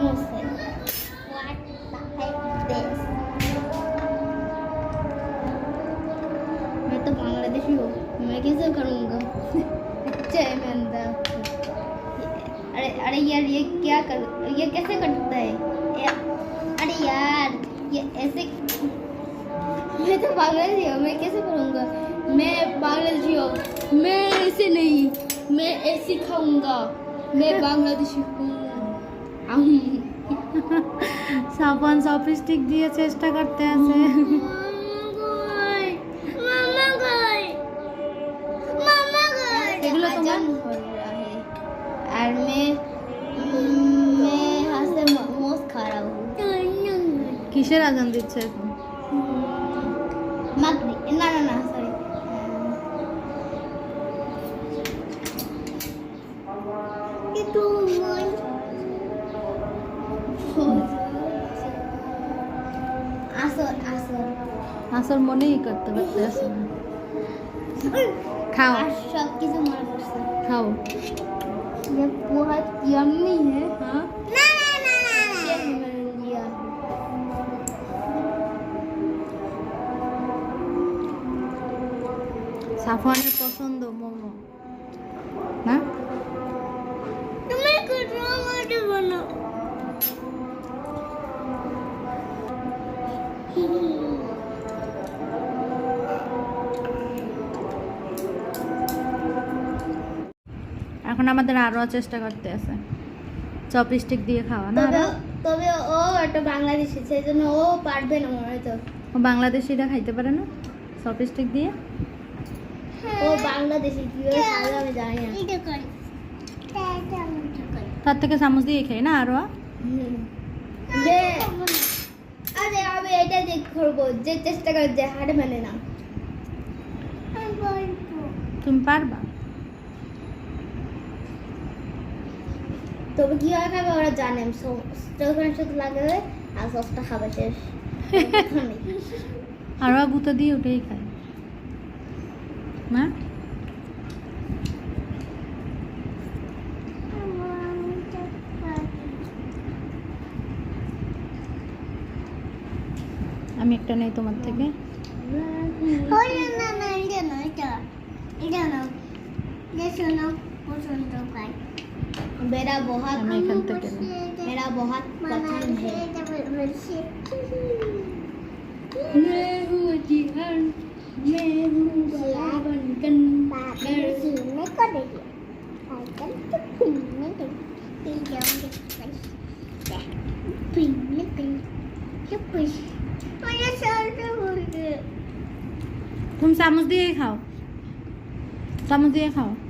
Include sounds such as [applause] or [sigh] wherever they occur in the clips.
music. What the heck this? मैं तो बांग्लादेशी हूँ। मैं कैसे करूँगा? अच्छा है मैं अंदर अरे अरे यार, ये क्या कर, ये कैसे करता है? अरे यार, ये ऐसे मैं तो बांग्लादेशी हूँ, मैं कैसे करूँगा? मैं बांग्लादेशी हूँ। मैं ऐसे नहीं, मैं ऐसे खाऊँगा। मैं बांग्लादेशी हूँ। আমি। সাবান সপস্টিক দিয়ে চেষ্টা করতে আছে। কিসের আজান দিচ্ছে এখন? না না আসর মনেই করতে করতে আছে না। খাও আর সব কিছু মনে করছে খাও ये बहुत यम्मी है হ্যাঁ ना ना ना ना ये मैंने लिया সাফওয়ানের পছন্দ মোমো না तुम्हें कुछ [laughs] এখন আমাদের আরও চেষ্টা করতে আছে। চপস্টিক দিয়ে খাওয়া না তবে ও একটা বাংলাদেশি সেই জন্য ও পারবে না মনে হয় তো। ও বাংলাদেশিরা খাইতে পারে না? চপস্টিক দিয়ে? ও বাংলাদেশি কীভাবে খাবে আমি জানি না। তার থেকে চামচ দিয়ে খাই না আরও আরে আমি এটা যে করব যে চেষ্টা করে যে হারে মানে না। তুমি পারবা? তবে কীভাবে খাবে? ওরা জানে। ওখানে শুধু লাগাবে আর সসটা খাবে শেষ [laughs] আর গুঁতো দিয়ে ওটাই খায়। না আমি একটা নেই তোমার থেকে। না না এটা না এটা। না এটা না পছন্দ পাই मेरा बहुत मेरा बहुत पसंद है मैं हूँ जिहन मैं हूँ बन कन मैं को देखिए तुम सामोस दिए खाओ सामोस दिए खाओ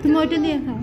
তুমি ওইটা দিয়ে খাও